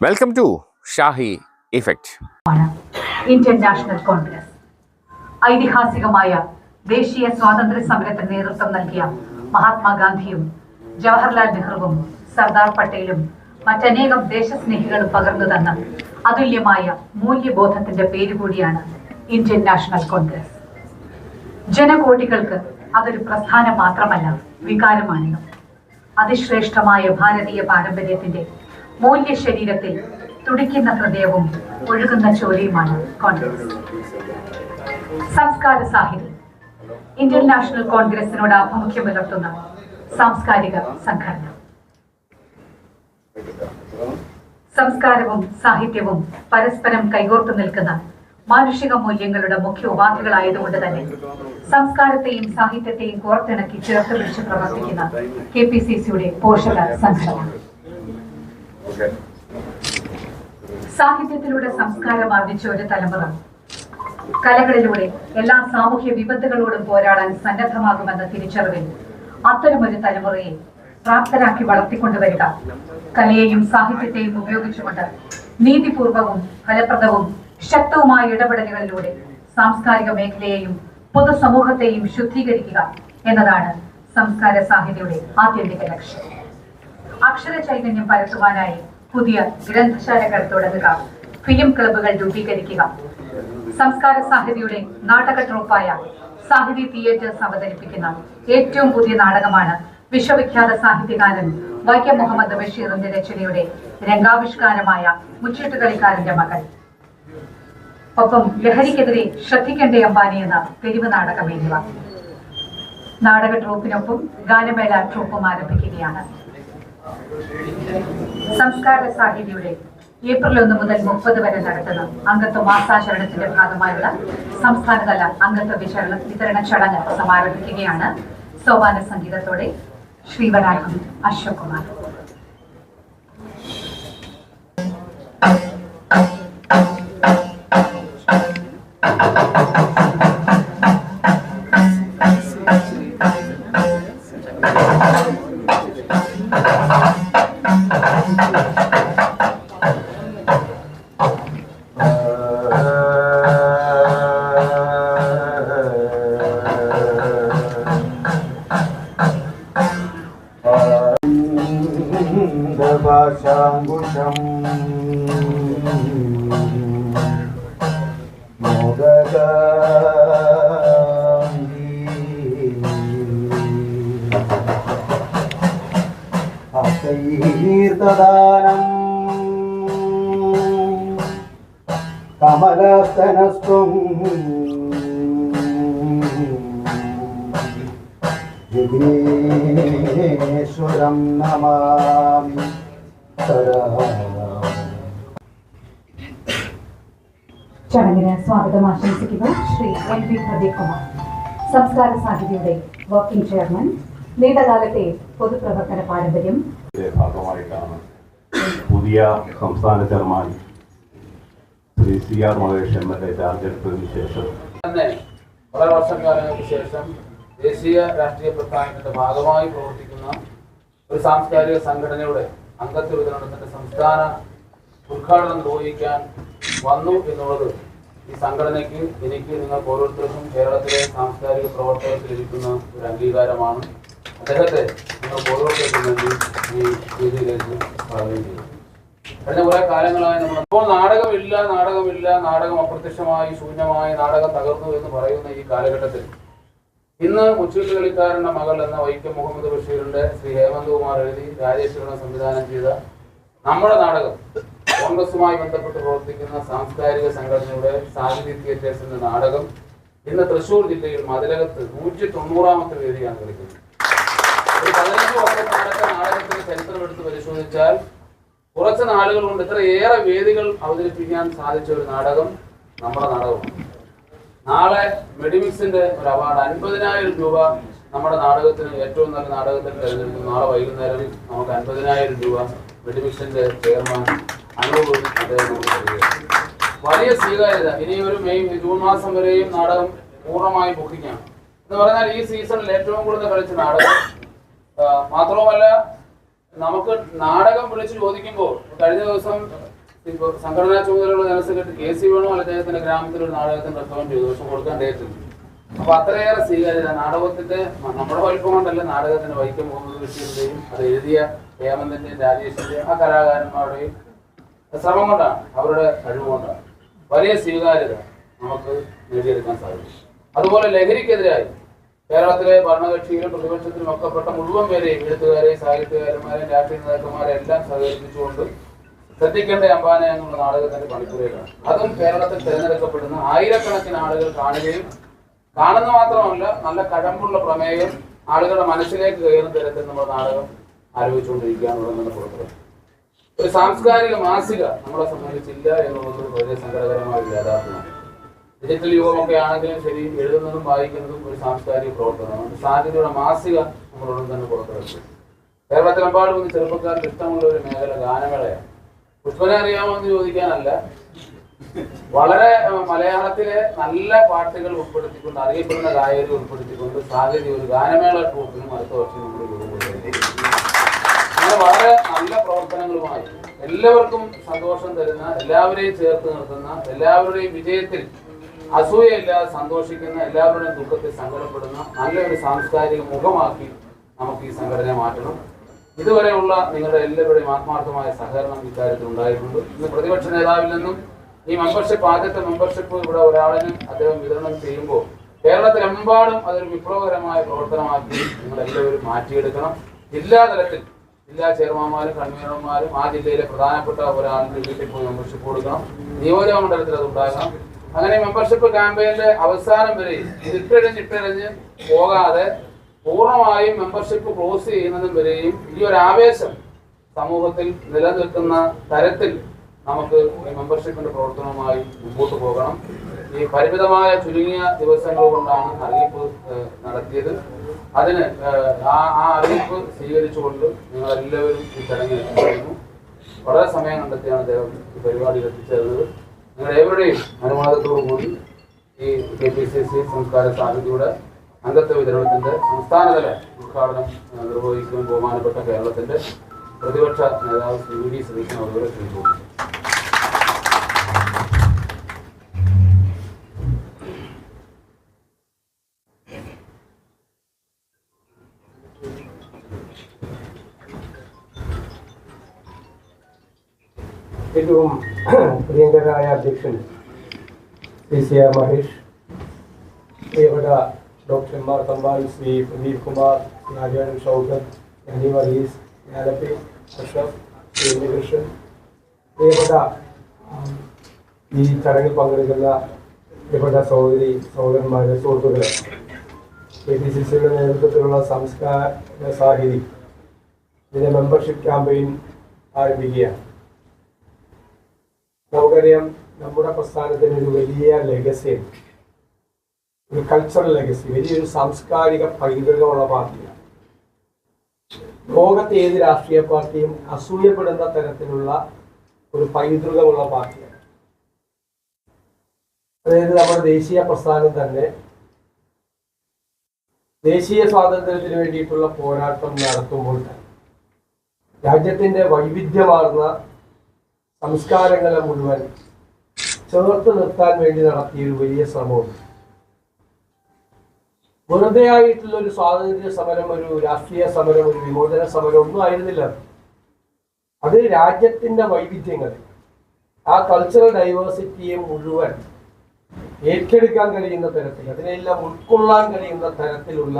Welcome to Shahi Effect Indian National Congress ഐതിഹാസികമായ ദേശീയ സ്വാതന്ത്ര്യ സമരത്തിന് നേതൃത്വം നൽകിയ മഹാത്മാഗാന്ധിയും ജവഹർലാൽ നെഹ്റുവും സർദാർ പട്ടേലും മറ്റനേകം ദേശസ്നേഹികളും പകർന്നു തന്ന അതുല്യമായ മൂല്യബോധത്തിന്റെ പേര് കൂടിയാണ് ഇന്ത്യൻ നാഷണൽ കോൺഗ്രസ് ജനകോടികൾക്ക് അതൊരു പ്രസ്ഥാനം മാത്രമല്ല വികാരമാണെന്നും അതിശ്രേഷ്ഠമായ ഭാരതീയ പാരമ്പര്യത്തിന്റെ മൂല്യ ശരീരത്തിൽ തുടിക്കുന്ന ഹൃദയവും ഒഴുകുന്ന ചോരയുമാണ് കോൺഗ്രസ്. സംസ്കാര സാഹിത്യം ഇന്ത്യൻ നാഷണൽ കോൺഗ്രസിനോട് ആഭിമുഖ്യം പുലർത്തുന്ന സാംസ്കാരിക സംഘടന. സംസ്കാരവും സാഹിത്യവും പരസ്പരം കൈകോർത്തു നിൽക്കുന്ന മാനുഷിക മൂല്യങ്ങളുടെ മുഖ്യ ഉപാധികളായതുകൊണ്ട് തന്നെ സംസ്കാരത്തെയും സാഹിത്യത്തെയും കോർത്തിണക്കി ചേർത്ത് പിടിച്ച് പ്രവർത്തിക്കുന്ന കെ പി സി സിയുടെ പോഷക സംഘടന. സാഹിത്യത്തിലൂടെ സംസ്കാരം ആർജിച്ച ഒരു തലമുറ. കലകളിലൂടെ എല്ലാ സാമൂഹ്യ വിപത്തുകളോടും പോരാടാൻ സന്നദ്ധമാകുമെന്ന തിരിച്ചറിവിൽ അത്തരമൊരു തലമുറയെ പ്രാപ്തരാക്കി വളർത്തിക്കൊണ്ടുവരിക. കലയെയും സാഹിത്യത്തെയും ഉപയോഗിച്ചുകൊണ്ട് നീതിപൂർവവും ഫലപ്രദവും ശക്തവുമായ ഇടപെടലുകളിലൂടെ സാംസ്കാരിക മേഖലയെയും പൊതുസമൂഹത്തെയും ശുദ്ധീകരിക്കുക എന്നതാണ് സംസ്കാര സാഹിത്യയുടെ ആത്യന്തിക ലക്ഷ്യം. അക്ഷര ചൈതന്യം പരത്തുവാനായി പുതിയ ഗ്രന്ഥശാലകൾ തുടങ്ങുക. ഫിലിം ക്ലബ്ബുകൾ രൂപീകരിക്കുക. സംസ്കാര സാഹിതിയുടെ നാടക ട്രൂപ്പായ സാഹിതി തിയേറ്റേഴ്സ് അവതരിപ്പിക്കുന്ന ഏറ്റവും പുതിയ നാടകമാണ് വിശ്വവിഖ്യാത സാഹിത്യകാരൻ വൈക്കം മുഹമ്മദ് ബഷീറിന്റെ രചനയുടെ രംഗാവിഷ്കാരമായ മുച്ചീട്ടുകളിക്കാരന്റെ മകൾ. ഒപ്പം ലഹരിക്കെതിരെ ശ്രദ്ധിക്കേണ്ട അമ്പാനി എന്ന തെരുവ് നാടകം എന്നിവ. നാടക ട്രൂപ്പിനൊപ്പം ഗാനമേള ട്രൂപ്പും ആരംഭിക്കുകയാണ്. സംസ്കാര സാഹിതിയുടെ ഏപ്രിൽ ഒന്ന് മുതൽ മുപ്പത് വരെ നടത്തുന്ന അംഗത്വ മാസാചരണത്തിന്റെ ഭാഗമായുള്ള സംസ്ഥാനതല അംഗത്വ വിശരണ വിതരണ ചടങ്ങ് സമാരംഭിക്കുകയാണ്. സോപാന സംഗീതത്തോടെ ശ്രീവരാഹം അശോക് കുമാർ. ഭാഷാങ്കുശം അസൈർത്തദാനം കമലസ്തനസ്ത്വം വിഘ്നേശ്വരം നമാമി. ചടങ്ങിന് സ്വാഗതം ആശംസിക്കുക ശ്രീ എൻ വി പ്രദീപ് കുമാർ സംസ്കാര സാഹിതിയുടെ വർക്കിംഗ് ചെയർമാൻ നീണ്ടകാലത്തെ പൊതുപ്രവർത്തന പാരമ്പര്യം. ഭാഗമായിട്ടാണ് പുതിയ സംസ്ഥാന chairman Shri C R Mahesh M L A ചാർജെടുത്തതിനു ശേഷം. തന്നെ വളരെ വർഷക്കാലങ്ങൾക്ക് ശേഷം ദേശീയ രാഷ്ട്രീയ പ്രസ്ഥാനത്തിന്റെ ഭാഗമായി പ്രവർത്തിക്കുന്ന ഒരു സാംസ്കാരിക സംഘടനയുടെ അംഗത്വ വിതരണത്തിന്റെ സംസ്ഥാന ഉദ്ഘാടനം നിർവഹിക്കാൻ വന്നു എന്നുള്ളത് ഈ സംഘടനയ്ക്ക് എനിക്ക് നിങ്ങൾക്ക് ഓരോരുത്തർക്കും കേരളത്തിലെ സാംസ്കാരിക പ്രവർത്തകർക്ക് ലഭിക്കുന്ന ഒരു അംഗീകാരമാണ്. അദ്ദേഹത്തെ നിങ്ങൾക്ക് ഓരോരുത്തർക്കും വേണ്ടി ഈ വേദിയിലേക്ക് പറയുകയും ചെയ്തു കഴിഞ്ഞ കുറെ കാലങ്ങളായി നമ്മൾ ഇപ്പോൾ നാടകമില്ല നാടകമില്ല നാടകം അപ്രത്യക്ഷമായി ശൂന്യമായി നാടകം തകർന്നു എന്ന് പറയുന്ന ഈ കാലഘട്ടത്തിൽ ഇന്ന് മുച്ചൂട്ട് കളിക്കാരന്റെ മകൾ എന്ന വൈക്കം മുഹമ്മദ് ബഷീറിന്റെ ശ്രീ ഹേമന്ത് കുമാർ എഴുതി രാജേശ്വരനെ സംവിധാനം ചെയ്ത നമ്മുടെ നാടകം കോൺഗ്രസുമായി ബന്ധപ്പെട്ട് പ്രവർത്തിക്കുന്ന സാംസ്കാരിക സംഘടനയുടെ സാഹിത്യ തിയേറ്റേഴ്സിന്റെ നാടകം ഇന്ന് തൃശൂർ ജില്ലയിൽ മതിലകത്ത് നൂറ്റി തൊണ്ണൂറാമത്തെ വേദിയാണ് കളിക്കുന്നത്. ഒരു പതിനഞ്ച് വർഷം നാടകത്തിന്റെ ചരിത്രം എടുത്ത് പരിശോധിച്ചാൽ കുറച്ച് നാളുകൾ കൊണ്ട് ഇത്രയേറെ വേദികൾ അവതരിപ്പിക്കാൻ സാധിച്ച ഒരു നാടകം നമ്മുടെ നാടകമാണ്. നാളെ മെഡിമിക്സിന്റെ ഒരു അവാർഡ് അൻപതിനായിരം രൂപ നമ്മുടെ നാടകത്തിന് ഏറ്റവും നല്ല നാടകത്തിന് തിരഞ്ഞെടുക്കും. നാളെ വൈകുന്നേരം നമുക്ക് അൻപതിനായിരം രൂപ മെഡിമിക്സിന്റെ ചെയർമാൻ അനൂപ് അദ്ദേഹം വലിയ സ്വീകാര്യത. ഇനി ഒരു മെയ് ജൂൺ മാസം വരെയും നാടകം പൂർണമായി ബുക്കിംഗാണ് എന്ന് പറഞ്ഞാൽ ഈ സീസണിൽ ഏറ്റവും കൂടുതൽ കളിച്ച നാടകം. മാത്രവുമല്ല നമുക്ക് നാടകം വിളിച്ച് ചോദിക്കുമ്പോൾ കഴിഞ്ഞ ദിവസം ഇപ്പൊ സംഘടനാ ചുമതലയുള്ള general secretary K C Venu അദ്ദേഹത്തിന്റെ ഗ്രാമത്തിൽ ഒരു നാടകത്തിന് റെക്കമെൻഡ് ചെയ്തു. പക്ഷെ കൊടുക്കാൻ ഡേറ്റ് അപ്പൊ അത്രയേറെ സ്വീകാര്യത. നാടകത്തിന്റെ നമ്മുടെ വലിപ്പം കൊണ്ടല്ല നാടകത്തിന്റെ വൈക്കം മുഹമ്മദ് ബഷീറിന്റെയും അത് എഴുതിയ ഹേമന്തിന്റെയും രാജേഷിന്റെയും ആ കലാകാരന്മാരുടെയും ശ്രമം കൊണ്ടാണ് അവരുടെ കഴിവ് കൊണ്ടാണ്. വലിയ സ്വീകാര്യത നമുക്ക് നേടിയെടുക്കാൻ സാധിക്കും അതുപോലെ ലഹരിക്കെതിരായി കേരളത്തിലെ ഭരണകക്ഷിയിലും പ്രതിപക്ഷത്തിലും ഒക്കെപ്പെട്ട മുഴുവൻ പേരെയും എഴുത്തുകാരെയും സാഹിത്യകാരന്മാരെയും രാഷ്ട്രീയ നേതാക്കന്മാരെ എല്ലാം സഹകരിപ്പിച്ചുകൊണ്ട് ശ്രദ്ധിക്കേണ്ട അമ്പാന എന്നുള്ള നാടകത്തിന്റെ പണിപ്പുരയിലാണ് അതും കേരളത്തിൽ തിരഞ്ഞെടുക്കപ്പെടുന്ന ആയിരക്കണക്കിന് ആളുകൾ കാണുകയും കാണുന്ന മാത്രമല്ല നല്ല കഴമ്പുള്ള പ്രമേയം ആളുകളുടെ മനസ്സിലേക്ക് കയറുന്ന തരത്തിൽ നമ്മുടെ നാടകം ആലോചിച്ചുകൊണ്ടിരിക്കുകയാണെന്നുള്ളതാണ് പുറത്തുള്ളത് ഒരു സാംസ്കാരിക മാസിക നമ്മളെ സംബന്ധിച്ചില്ല എന്നുള്ളത് വളരെ സങ്കടകരമായ ഒരു യാഥാർത്ഥ്യമാണ്. ഡിജിറ്റൽ യുഗമൊക്കെ ആണെങ്കിലും ശരി എഴുതുന്നതും വായിക്കുന്നതും ഒരു സാംസ്കാരിക പ്രവർത്തനമാണ്. സാധ്യതയുടെ മാസിക നമ്മളോട് തന്നെ പുറത്തിറക്കും കേരളത്തിലെമ്പാടും ചെറുപ്പക്കാർക്ക് ഇഷ്ടമുള്ള ഒരു മേഖല ഗാനമേളയാണ്. പുഷ്പനെ അറിയാമോ എന്ന് ചോദിക്കാനല്ല. വളരെ മലയാളത്തിലെ നല്ല പാട്ടുകൾ ഉൾപ്പെടുത്തിക്കൊണ്ട് അറിയപ്പെടുന്ന ഗായകരെ ഉൾപ്പെടുത്തിക്കൊണ്ട് സാധ്യത ഒരു ഗാനമേള ട്രൂപ്പിനും അടുത്ത വർഷം നമ്മൾ അങ്ങനെ വളരെ നല്ല പ്രവർത്തനങ്ങളുമായി എല്ലാവർക്കും സന്തോഷം തരുന്ന എല്ലാവരെയും ചേർത്ത് നിർത്തുന്ന എല്ലാവരുടെയും വിജയത്തിൽ അസൂയയില്ലാതെ സന്തോഷിക്കുന്ന എല്ലാവരുടെയും ദുഃഖത്തിൽ സങ്കടപ്പെടുന്ന നല്ലൊരു സാംസ്കാരിക മുഖമാക്കി നമുക്ക് ഈ സംഘടനയെ മാറ്റണം. ഇതുവരെയുള്ള നിങ്ങളുടെ എല്ലാവരുടെയും ആത്മാർത്ഥമായ സഹകരണം ഇക്കാര്യത്തിൽ ഉണ്ടായിട്ടുണ്ട്. ഇന്ന് പ്രതിപക്ഷ നേതാവിൽ നിന്നും ഈ മെമ്പർഷിപ്പ് ആദ്യത്തെ മെമ്പർഷിപ്പ് ഇവിടെ ഒരാളിന് അദ്ദേഹം വിതരണം ചെയ്യുമ്പോൾ കേരളത്തിലെമ്പാടും അതൊരു വിപ്ലവകരമായ പ്രവർത്തനമാക്കി നിങ്ങൾ എല്ലാവരും മാറ്റിയെടുക്കണം. ജില്ലാ തലത്തിൽ ജില്ലാ ചെയർമാന്മാരും കൺവീനർമാരും ആ ജില്ലയിലെ പ്രധാനപ്പെട്ട ഒരാളിന്റെ വീട്ടിൽ പോയി മെമ്പർഷിപ്പ് കൊടുക്കണം. നിയോജക മണ്ഡലത്തിൽ അത് ഉണ്ടാകണം. അങ്ങനെ മെമ്പർഷിപ്പ് ക്യാമ്പയിന്റെ അവസാനം വരെ ഇത് ഇട്ടഴിഞ്ഞ് ഇട്ടെഴിഞ്ഞ് പോകാതെ പൂർണമായും മെമ്പർഷിപ്പ് ക്ലോസ് ചെയ്യുന്നതും വരെയും ഈ ഒരു ആവേശം സമൂഹത്തിൽ നിലനിൽക്കുന്ന തരത്തിൽ നമുക്ക് മെമ്പർഷിപ്പിന്റെ പ്രവർത്തനവുമായി മുമ്പോട്ട് പോകണം. ഈ പരിമിതമായ ചുരുങ്ങിയ ദിവസങ്ങൾ കൊണ്ടാണ് അറിയിപ്പ് നടത്തിയത്. അതിന് ആ ആ അറിയിപ്പ് സ്വീകരിച്ചുകൊണ്ട് നിങ്ങൾ എല്ലാവരും ഈ ചടങ്ങിൽ എത്തിച്ചേർന്നു വളരെ സമയം കണ്ടെത്തിയാണ് അദ്ദേഹം ഈ പരിപാടിയിൽ എത്തിച്ചേർന്നത്. നിങ്ങൾ ഏവരുടെയും അനുവാദത്തോടു കൂടി ഈ കെ പി സി സി സംസ്കാര സാഹിതിയുടെ അംഗത്വ വിതരണത്തിന്റെ സംസ്ഥാനതല ഉദ്ഘാടനം ഏഹ്, നിർവഹിക്കുവാൻ ബഹുമാനപ്പെട്ട കേരളത്തിന്റെ പ്രതിപക്ഷ നേതാവ് ശ്രീ വി ഡി സതീശൻ അവരുടെ ക്ഷണിച്ചു ഏറ്റവും പ്രിയങ്കരായ അധ്യക്ഷൻ ശ്രീ സി ആർ മഹേഷ് പ്രിയപ്പെട്ട doctor M R Thampal Shri Pradeep Kumar Shri ആചാര്യൻ ഷൗക്കത്ത് അനി വർഗീസ് ഞാലപ്പി അഷ്റഫ് ശ്രീ ഉണ്ണികൃഷ്ണൻ പ്രിയപ്പെട്ട ഈ ചടങ്ങിൽ പങ്കെടുക്കുന്ന പ്രിയപ്പെട്ട സഹോദരി സഹോദരന്മാരെ സുഹൃത്തുക്കളെ കെ പി സി സിയുടെ നേതൃത്വത്തിലുള്ള സംസ്കാര സാഹിതി ഇതിന്റെ മെമ്പർഷിപ്പ് ക്യാമ്പയിൻ ആരംഭിക്കുകയാണ്. നമുക്കറിയാം നമ്മുടെ പ്രസ്ഥാനത്തിന് ഒരു വലിയ ലെഗസി ഒരു കൾച്ചറൽ ലെഗസി വലിയൊരു സാംസ്കാരിക പൈതൃകമുള്ള പാർട്ടിയാണ്. ലോകത്തെ ഏത് രാഷ്ട്രീയ പാർട്ടിയും അസൂയപ്പെടുന്ന തരത്തിലുള്ള ഒരു പൈതൃകമുള്ള പാർട്ടിയാണ്. അതായത് നമ്മുടെ ദേശീയ പ്രസ്ഥാനം തന്നെ ദേശീയ സ്വാതന്ത്ര്യത്തിന് വേണ്ടിയിട്ടുള്ള പോരാട്ടം നടത്തുമ്പോൾ രാജ്യത്തിന്റെ വൈവിധ്യമാർന്ന സംസ്കാരങ്ങളെ മുഴുവൻ ചേർത്ത് നിർത്താൻ വേണ്ടി നടത്തിയ ഒരു വലിയ ശ്രമമുണ്ട്. വെറുതെ ആയിട്ടുള്ള ഒരു സ്വാതന്ത്ര്യ സമരം ഒരു രാഷ്ട്രീയ സമരം ഒരു വിമോചന സമരം ഒന്നും ആയിരുന്നില്ല അത്. രാജ്യത്തിന്റെ വൈവിധ്യങ്ങൾ ആ കൾച്ചറൽ ഡൈവേഴ്സിറ്റിയെ മുഴുവൻ ഏറ്റെടുക്കാൻ കഴിയുന്ന തരത്തിൽ അതിനെല്ലാം ഉൾക്കൊള്ളാൻ കഴിയുന്ന തരത്തിലുള്ള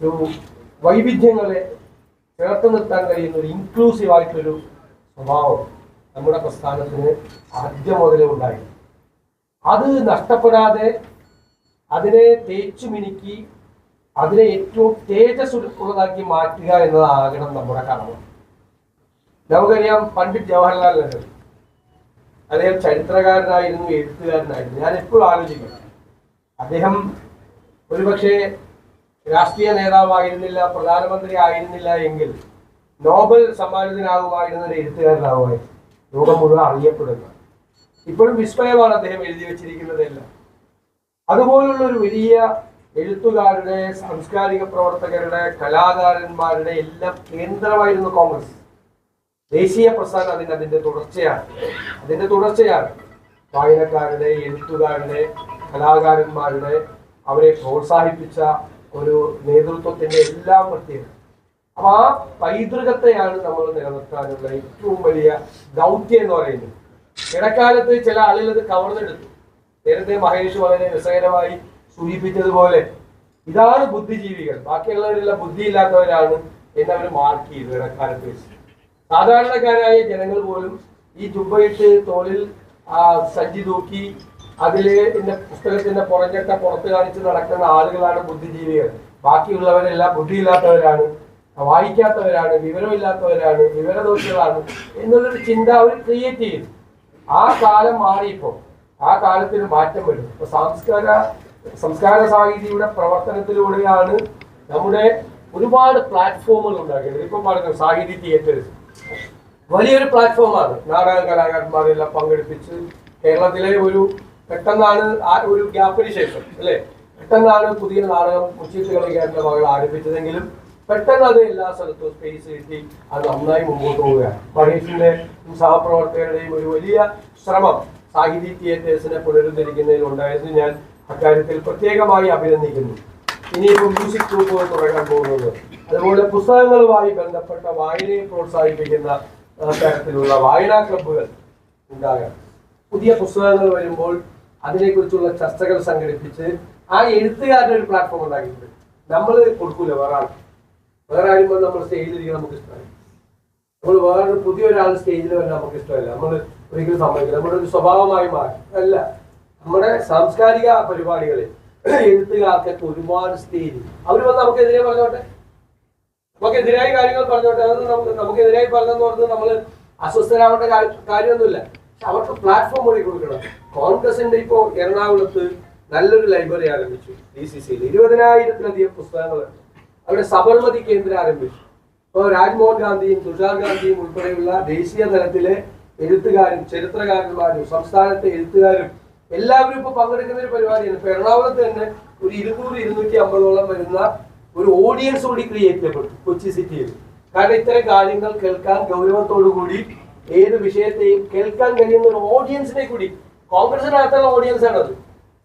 ഒരു വൈവിധ്യങ്ങളെ ചേർത്ത് നിർത്താൻ കഴിയുന്ന ഒരു ഇൻക്ലൂസീവ് ആയിട്ടൊരു സ്വഭാവം നമ്മുടെ പ്രസ്ഥാനത്തിന് ആദ്യം മുതലേ ഉണ്ടായി അത് നഷ്ടപ്പെടാതെ അതിനെ തേച്ചു മിനുക്കി അതിനെ ഏറ്റവും തേജസ് ഉള്ളതാക്കി മാറ്റുക എന്നതാകണം നമ്മുടെ കടമ. നമുക്കറിയാം പണ്ഡിറ്റ് ജവഹർലാൽ നെഹ്റു അദ്ദേഹം ചരിത്രകാരനായിരുന്നു എഴുത്തുകാരനായിരുന്നു. ഞാൻ എപ്പോഴും ആലോചിക്കുന്നു അദ്ദേഹം ഒരുപക്ഷെ രാഷ്ട്രീയ നേതാവായിരുന്നില്ല പ്രധാനമന്ത്രി ആയിരുന്നില്ല എങ്കിൽ നോബൽ സമ്മാനിതനാകുമായിരുന്ന ഒരു എഴുത്തുകാരനാകുമായിരുന്നു ലോകം മുഴുവൻ അറിയപ്പെടുന്ന ഇപ്പോഴും വിസ്മയമാണ് അദ്ദേഹം എഴുതി വെച്ചിരിക്കുന്നതെല്ലാം. അതുപോലുള്ള ഒരു വലിയ എഴുത്തുകാരുടെ സാംസ്കാരിക പ്രവർത്തകരുടെ കലാകാരന്മാരുടെ എല്ലാം കേന്ദ്രമായിരുന്നു കോൺഗ്രസ്. ദേശീയ പ്രസ്ഥാനം അതിന് അതിന്റെ തുടർച്ചയാണ്. അതിന്റെ തുടർച്ചയാണ്. വായനക്കാരുടെ എഴുത്തുകാരുടെ കലാകാരന്മാരുടെ അവരെ പ്രോത്സാഹിപ്പിച്ച ഒരു നേതൃത്വത്തിന്റെ എല്ലാം പ്രത്യേകത. അപ്പൊ ആ പൈതൃകത്തെയാണ് നമ്മൾ നിലനിർത്താനുള്ള ഏറ്റവും വലിയ ദൗത്യം എന്ന് പറയുന്നത്. ഇടക്കാലത്ത് ചില ആളുകൾ അത് കവർന്നെടുത്തു. നേരത്തെ മഹേഷ് വളരെ രസകരമായി സൂചിപ്പിച്ചതുപോലെ ഇതാണ് ബുദ്ധിജീവികൾ. ബാക്കിയുള്ളവരെല്ലാം ബുദ്ധിയില്ലാത്തവരാണ് എന്നവർ മാർക്ക് ചെയ്തു ഇടക്കാലത്ത് വെച്ച്. സാധാരണക്കാരായ ജനങ്ങൾ പോലും ഈ ജുബയിട്ട് തോളിൽ സഞ്ചി തൂക്കി അതിലെ എന്റെ പുസ്തകത്തിന്റെ പുറഞ്ഞട്ട പുറത്ത് കാണിച്ച് നടക്കുന്ന ആളുകളാണ് ബുദ്ധിജീവികൾ. ബാക്കിയുള്ളവരെല്ലാം ബുദ്ധിയില്ലാത്തവരാണ് വായിക്കാത്തവരാണ് വിവരമില്ലാത്തവരാണ് വിവരദോഷികളാണ് എന്നുള്ളൊരു ചിന്ത അവർ ക്രിയേറ്റ് ചെയ്തു. ആ കാലം മാറിയപ്പോ. ആ കാലത്തിന് മാറ്റം വരും. ഇപ്പൊ സംസ്കാര സംസ്കാര സാഹിതിയുടെ പ്രവർത്തനത്തിലൂടെയാണ് നമ്മുടെ ഒരുപാട് പ്ലാറ്റ്ഫോമുകൾ ഉണ്ടാക്കിയത്. ഇപ്പം പറഞ്ഞു സാഹിത്യ തിയേറ്റേഴ്സ് വലിയൊരു പ്ലാറ്റ്ഫോമാണ് നാടക കലാകാരന്മാരെല്ലാം പങ്കെടുപ്പിച്ച് കേരളത്തിലെ ഒരു പെട്ടെന്നാണ് ആ ഒരു ഗ്യാപ്പിന് ശേഷം അല്ലേ? പെട്ടെന്നാണ് പുതിയ നാടകം മുച്ചീത്ത് കേരള മകൾ ആരംഭിച്ചതെങ്കിലും പെട്ടെന്ന് അത് എല്ലാ സ്ഥലത്തും സ്പേസ് കിട്ടി. അത് നന്നായി മുമ്പോട്ട് പോവുകയാണ്. മഹേഷിന്റെ സഹപ്രവർത്തകരുടെയും ഒരു വലിയ ശ്രമം സാഹിത്യ തിയേറ്റേഴ്സിനെ പുനരുദ്ധരിക്കുന്നതിൽ ഉണ്ടായിരുന്നു ഞാൻ അക്കാര്യത്തിൽ പ്രത്യേകമായി അഭിനന്ദിക്കുന്നു. ഇനിയിപ്പോൾ മ്യൂസിക് ഗ്രൂപ്പുകൾ തുടങ്ങാൻ പോകുന്നത്. അതുപോലെ പുസ്തകങ്ങളുമായി ബന്ധപ്പെട്ട വായനയെ പ്രോത്സാഹിപ്പിക്കുന്ന തരത്തിലുള്ള വായനാ ക്ലബ്ബുകൾ ഉണ്ടാകാം പുതിയ പുസ്തകങ്ങൾ വരുമ്പോൾ അതിനെക്കുറിച്ചുള്ള ചർച്ചകൾ സംഘടിപ്പിച്ച് ആ എഴുത്തുകാരുടെ ഒരു പ്ലാറ്റ്ഫോം ഉണ്ടാക്കിയിട്ടുണ്ട്. നമ്മൾ കൊടുക്കൂല വേറെ ആൾ വേറെ ആരും നമ്മൾ സ്റ്റേജിലിരിക്കാൻ നമുക്ക് ഇഷ്ടമല്ല. നമ്മൾ വേറെ പുതിയൊരാൾ സ്റ്റേജിൽ വരാൻ നമുക്ക് ഇഷ്ടമല്ല. നമ്മൾ ഒരിക്കലും സമ്മതിക്കില്ല. നമ്മുടെ ഒരു സ്വഭാവമായി മാറി. അല്ല നമ്മുടെ സാംസ്കാരിക പരിപാടികളിൽ എഴുത്തുകാർക്കൊക്കെ ഒരുപാട് സ്റ്റേജ് അവർ വന്ന് നമുക്കെതിരെ പറഞ്ഞോട്ടെ? നമുക്കെതിരായ കാര്യങ്ങൾ പറഞ്ഞോട്ടെ? നമുക്ക് നമുക്കെതിരായി പറഞ്ഞെന്ന് പറഞ്ഞ് നമ്മൾ അസ്വസ്ഥരാവേണ്ട കാര്യം- കാര്യമൊന്നുമില്ല. പക്ഷെ അവർക്ക് പ്ലാറ്റ്ഫോം കൂടി കൊടുക്കണം. കോൺഗ്രസിന്റെ ഇപ്പോ എറണാകുളത്ത് നല്ലൊരു ലൈബ്രറി ആരംഭിച്ചു. ഡി സി സിയിൽ ഇരുപതിനായിരത്തിലധികം പുസ്തകങ്ങളുണ്ട് അവിടെ സബർമതി കേന്ദ്രം ആരംഭിച്ചു. ഇപ്പോൾ രാജ്മോഹൻ ഗാന്ധിയും തുഷാർ ഗാന്ധിയും ഉൾപ്പെടെയുള്ള ദേശീയ തലത്തിലെ എഴുത്തുകാരും ചരിത്രകാരന്മാരും സംസ്ഥാനത്തെ എഴുത്തുകാരും എല്ലാവരും ഇപ്പൊ പങ്കെടുക്കുന്ന ഒരു പരിപാടിയാണ്. ഇപ്പൊ എറണാകുളത്ത് തന്നെ ഒരു ഇരുന്നൂറ് ഇരുന്നൂറ്റി അമ്പതോളം വരുന്ന ഒരു ഓഡിയൻസ് കൂടി ക്രിയേറ്റ് ചെയ്യപ്പെടും കൊച്ചി സിറ്റിയിൽ കാരണം ഇത്തരം കാര്യങ്ങൾ കേൾക്കാൻ ഗൗരവത്തോടു കൂടി ഏത് വിഷയത്തെയും കേൾക്കാൻ കഴിയുന്ന ഒരു ഓഡിയൻസിനെ കൂടി കോൺഗ്രസിനകത്തുള്ള ഓഡിയൻസ് ആണത്.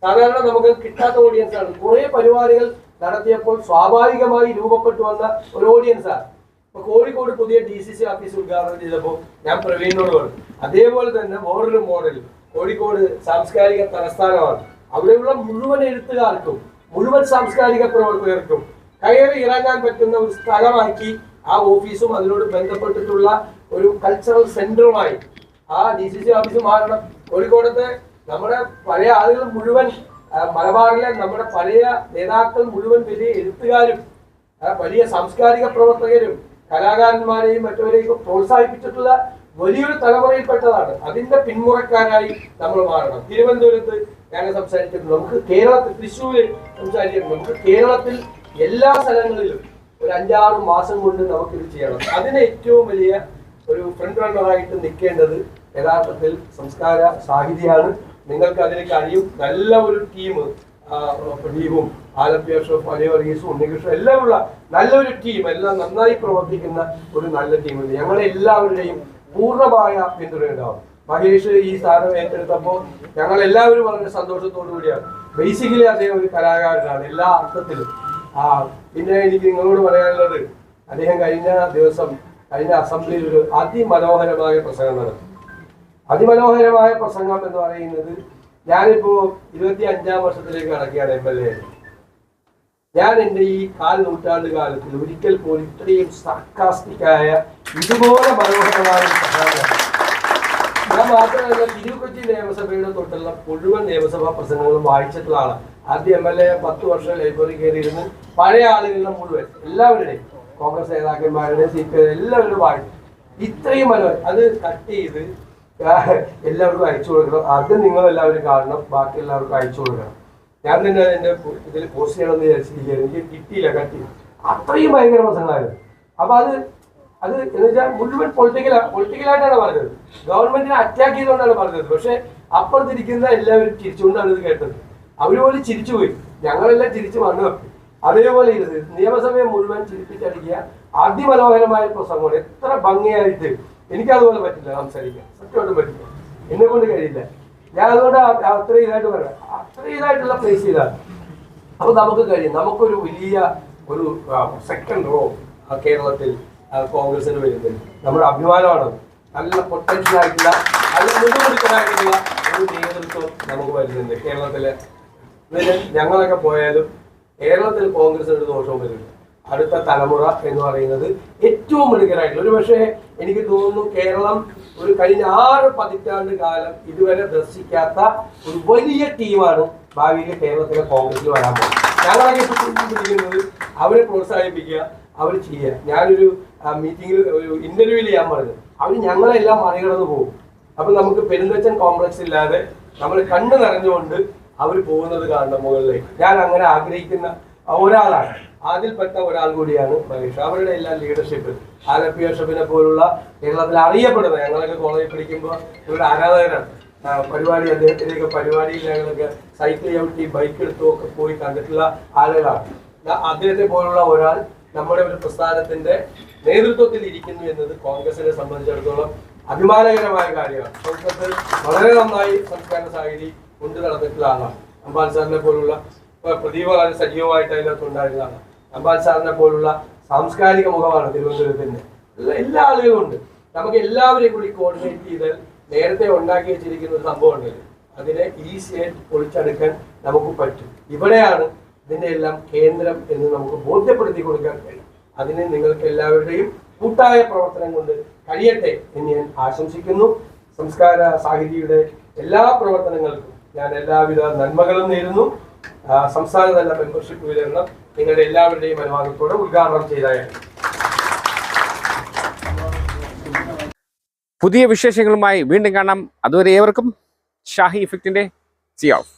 സാധാരണ നമുക്ക് കിട്ടാത്ത ഓഡിയൻസ് ആണ്. കുറെ പരിപാടികൾ നടത്തിയപ്പോൾ സ്വാഭാവികമായി രൂപപ്പെട്ടു വന്ന ഒരു ഓഡിയൻസ് ആണ്. ഇപ്പൊ കോഴിക്കോട് പുതിയ ഡി സി സി ഓഫീസ് ഉദ്ഘാടനം ചെയ്തപ്പോൾ ഞാൻ പ്രവീണിനോട് പറഞ്ഞു അതേപോലെ തന്നെ വേറൊരു മോഡൽ കോഴിക്കോട് സാംസ്കാരിക തലസ്ഥാനമാണ്. അവിടെയുള്ള മുഴുവൻ എഴുത്തുകാർക്കും മുഴുവൻ സാംസ്കാരിക പ്രവർത്തകർക്കും കയറി ഇറങ്ങാൻ പറ്റുന്ന ഒരു സ്ഥലമാക്കി ആ ഓഫീസും അതിനോട് ബന്ധപ്പെട്ടിട്ടുള്ള ഒരു കൾച്ചറൽ സെന്ററുമായി ആ ഡി സി സി ഓഫീസ് മാറണം. കോഴിക്കോടത്തെ നമ്മുടെ പഴയ ആളുകൾ മുഴുവൻ മലബാറിലെ നമ്മുടെ പഴയ നേതാക്കൾ മുഴുവൻ വലിയ എഴുത്തുകാരും വലിയ സാംസ്കാരിക പ്രവർത്തകരും കലാകാരന്മാരെയും മറ്റവരെയും പ്രോത്സാഹിപ്പിച്ചിട്ടുള്ള വലിയൊരു തലമുറയിൽപ്പെട്ടതാണ്. അതിന്റെ പിന്മുറക്കാരായി നമ്മൾ മാറണം. തിരുവനന്തപുരത്ത് ഞാൻ സംസാരിച്ചിട്ടുണ്ട്. നമുക്ക് കേരളത്തിൽ തൃശ്ശൂര് സംസാരിച്ചിട്ടുണ്ട്. നമുക്ക് കേരളത്തിൽ എല്ലാ സ്ഥലങ്ങളിലും ഒരു അഞ്ചാറ് മാസം കൊണ്ട് നമുക്ക് ഇത് ചെയ്യണം. അതിന് ഏറ്റവും വലിയ ഒരു ഫ്രണ്ട് റണ്ണറായിട്ട് നിൽക്കേണ്ടത് യഥാർത്ഥത്തിൽ സംസ്കാര സാഹിതിയാണ് നിങ്ങൾക്ക് അതിന് കഴിയും നല്ല ഒരു ടീം ദീപും ആലപ്പി അഷ്റഫ് അലി വർഗീസും ഉണ്ണികൃഷ്ണൻ എല്ലാം ഉള്ള നല്ലൊരു ടീം എല്ലാം നന്നായി പ്രവർത്തിക്കുന്ന ഒരു നല്ല ടീമുണ്ട് ഞങ്ങളെ എല്ലാവരുടെയും പൂർണമായ പിന്തുണയുണ്ടാവും മഹേഷ് ഈ സ്ഥാനം ഏറ്റെടുത്തപ്പോൾ ഞങ്ങൾ എല്ലാവരും വളരെ സന്തോഷത്തോടു കൂടിയാണ്. ബേസിക്കലി അദ്ദേഹം ഒരു കലാകാരനാണ് എല്ലാ അർത്ഥത്തിലും. ആ പിന്നെ എനിക്ക് നിങ്ങളോട് പറയാനുള്ളത് അദ്ദേഹം കഴിഞ്ഞ ദിവസം കഴിഞ്ഞ അസംബ്ലിയിൽ ഒരു അതിമനോഹരമായ പ്രസംഗം നടത്തി. അതിമനോഹരമായ പ്രസംഗം എന്ന് പറയുന്നത് ഞാനിപ്പോ ഇരുപത്തി അഞ്ചാം വർഷത്തിലേക്ക് കടക്കുകയാണ് എം എൽ എ ഞാൻ എന്റെ ഈ കാൽ നൂറ്റാണ്ട് കാലത്തിൽ ഒരിക്കൽ പോലും ഇത്രയും സർക്കാസ്റ്റിക്കായ ഇതുപോലെ മനോഹരമായ ഞാൻ മാത്രമല്ല തിരുക്കൊച്ചി നിയമസഭയുടെ തൊട്ടുള്ള മുഴുവൻ നിയമസഭാ പ്രസംഗങ്ങളും വായിച്ചിട്ടുള്ള ആളാണ് ആദ്യം എം എൽ എ പത്ത് വർഷം ലൈബ്രറി കയറിയിരുന്നു പഴയ ആളുകളുടെ മുഴുവൻ എല്ലാവരുടെയും കോൺഗ്രസ് നേതാക്കന്മാരുടെ സി പി എല്ലാവരും വായിച്ചു ഇത്രയും മനോഹരം. അത് കട്ട് ചെയ്ത് എല്ലാവർക്കും അയച്ചു കൊടുക്കണം. അത് നിങ്ങൾ എല്ലാവരും കാണണം. ബാക്കി എല്ലാവർക്കും അയച്ചു കൊടുക്കണം. ഞാൻ തന്നെ എന്റെ ഇതിൽ പോസ്റ്റ് ചെയ്യണമെന്ന് വിചാരിച്ചിരിക്കുകയാണ് എനിക്ക് കിട്ടിയില്ല കട്ടി അത്രയും ഭയങ്കര പ്രസംഗമായിരുന്നു അപ്പൊ അത് അത് എന്ന് വെച്ചാൽ മുഴുവൻ പൊളിറ്റിക്കൽ പൊളിറ്റിക്കലായിട്ടാണ് പറഞ്ഞത്. ഗവൺമെന്റിനെ അറ്റാക്ക് ചെയ്തുകൊണ്ടാണ് പറഞ്ഞത്. പക്ഷെ അപ്പുറത്തിരിക്കുന്ന എല്ലാവരും ചിരിച്ചുകൊണ്ടാണ് ഇത് കേട്ടത്. അവർ പോലും ചിരിച്ചുപോയി. ഞങ്ങളെല്ലാം ചിരിച്ചു വെക്കും അതേപോലെ ഇരുന്ന് നിയമസഭയെ മുഴുവൻ ചിരിപ്പിച്ചടിക്കുക അതിമനോഹരമായ പ്രസംഗമാണ്. എത്ര ഭംഗിയായിട്ട് എനിക്കതുപോലെ പറ്റില്ല സംസാരിക്കാൻ. സത്യമായിട്ടും പറ്റില്ല. എന്നെ കൊണ്ട് കഴിയില്ല ഞാൻ അതുകൊണ്ട് അത്ര ഇതായിട്ട് പറയാം അത്ര ഇതായിട്ടുള്ള പ്ലേസ് ചെയ്താണ് അപ്പൊ നമുക്ക് കഴിയും. നമുക്കൊരു വലിയ ഒരു സെക്കൻഡ് റോ കേരളത്തിൽ കോൺഗ്രസിന് വരുന്നത്. നമ്മുടെ അഭിമാനമാണ്. നല്ല പൊട്ടൻഷ്യൽ ആയിട്ടുള്ള നല്ല മുൻപിടിക്കാനായിട്ടുള്ള ഒരു നേതൃത്വം നമുക്ക് വരുന്നുണ്ട് കേരളത്തിലെ. ഞങ്ങളൊക്കെ പോയാലും കേരളത്തിൽ കോൺഗ്രസിന് ഒരു ദോഷവും വരില്ല അടുത്ത തലമുറ എന്ന് പറയുന്നത് ഏറ്റവും മിടുക്കരായിട്ടുള്ള ഒരു പക്ഷേ എനിക്ക് തോന്നുന്നു കേരളം ഒരു കഴിഞ്ഞ ആറ് പതിറ്റാണ്ട് കാലം ഇതുവരെ ദർശിക്കാത്ത ഒരു വലിയ ടീമാണ് ഭാവിയിൽ കേരളത്തിലെ കോൺഗ്രസിൽ വരാൻ പോകുന്നത്. ഞങ്ങളൊക്കെ പിടിക്കുന്നത് അവരെ പ്രോത്സാഹിപ്പിക്കുക അവർ ചെയ്യുക. ഞാനൊരു മീറ്റിംഗിൽ ഒരു ഇന്റർവ്യൂവിൽ ഞാൻ പറഞ്ഞത്. അവർ ഞങ്ങളെല്ലാം മറികടന്ന് പോകും. അപ്പൊ നമുക്ക് പെരുന്തച്ചൻ കോംപ്ലക്സ് ഇല്ലാതെ നമ്മൾ കണ്ണു നിറഞ്ഞുകൊണ്ട് അവർ പോകുന്നത് കാണണം മുകളിലേക്ക്. ഞാൻ അങ്ങനെ ആഗ്രഹിക്കുന്ന ഒരാളാണ്. അതിൽപ്പെട്ട ഒരാൾ കൂടിയാണ് മഹേഷ്. അവരുടെ എല്ലാ ലീഡർഷിപ്പ് ആലപ്പി ബിഷപ്പിനെ പോലുള്ള കേരളത്തിൽ അറിയപ്പെടുന്ന ഞങ്ങളൊക്കെ കോളേജിൽ പഠിക്കുമ്പോൾ ഇവരുടെ ആരാധകരാണ്. പരിപാടി അദ്ദേഹത്തിലേക്ക് പരിപാടിയിൽ ഞങ്ങളൊക്കെ സൈക്കിൾ ചവിട്ടി ബൈക്ക് എടുത്തും ഒക്കെ പോയി കണ്ടിട്ടുള്ള ആളുകളാണ്. അദ്ദേഹത്തെ പോലുള്ള ഒരാൾ നമ്മുടെ ഒരു പ്രസ്ഥാനത്തിന്റെ നേതൃത്വത്തിൽ ഇരിക്കുന്നു എന്നത് കോൺഗ്രസിനെ സംബന്ധിച്ചിടത്തോളം അഭിമാനകരമായ കാര്യമാണ്. കോൺഗ്രസ് വളരെ നന്നായി സംസ്കാര സാഹിതി കൊണ്ടു നടന്നിട്ടുള്ള ആളാണ്. അംബാൻ സാറിനെ പോലുള്ള പ്രതീപകാലം സജീവമായിട്ട് അതിനകത്ത് ഉണ്ടായിരുന്ന ആളാണ്. അമ്പാൽ സാറിനെ പോലുള്ള സാംസ്കാരിക മുഖമാണ് തിരുവനന്തപുരത്തിന്റെ എല്ലാ- ആളുകളും ഉണ്ട്. നമുക്ക് എല്ലാവരെയും കൂടി കോർഡിനേറ്റ് ചെയ്ത് നേരത്തെ ഉണ്ടാക്കി വെച്ചിരിക്കുന്ന ഒരു സംഭവം അതിനെ ഈസിയായിട്ട് പൊളിച്ചെടുക്കാൻ നമുക്ക് പറ്റും. ഇവിടെയാണ് ഇതിന്റെ എല്ലാം കേന്ദ്രം എന്ന് നമുക്ക് ബോധ്യപ്പെടുത്തി കൊടുക്കാൻ കഴിയും. അതിന് നിങ്ങൾക്ക് എല്ലാവരുടെയും കൂട്ടായ പ്രവർത്തനം കൊണ്ട് കഴിയട്ടെ എന്ന് ഞാൻ ആശംസിക്കുന്നു. സംസ്കാര സാഹിതിയുടെ എല്ലാ പ്രവർത്തനങ്ങൾക്കും ഞാൻ എല്ലാവിധ നന്മകളും നേരുന്നു. സംസ്ഥാനതല മെമ്പർഷിപ്പ് വിതരണം നിങ്ങളുടെ എല്ലാവരുടെയും അനുവാദത്തോടെ ഉദ്ഘാടനം ചെയ്തായിരുന്നു പുതിയ വിശേഷങ്ങളുമായി വീണ്ടും കാണാം. അതുവരെ ഏവർക്കും ഷാഹി ഇഫക്റ്റിന്റെ സി ഓഫ്.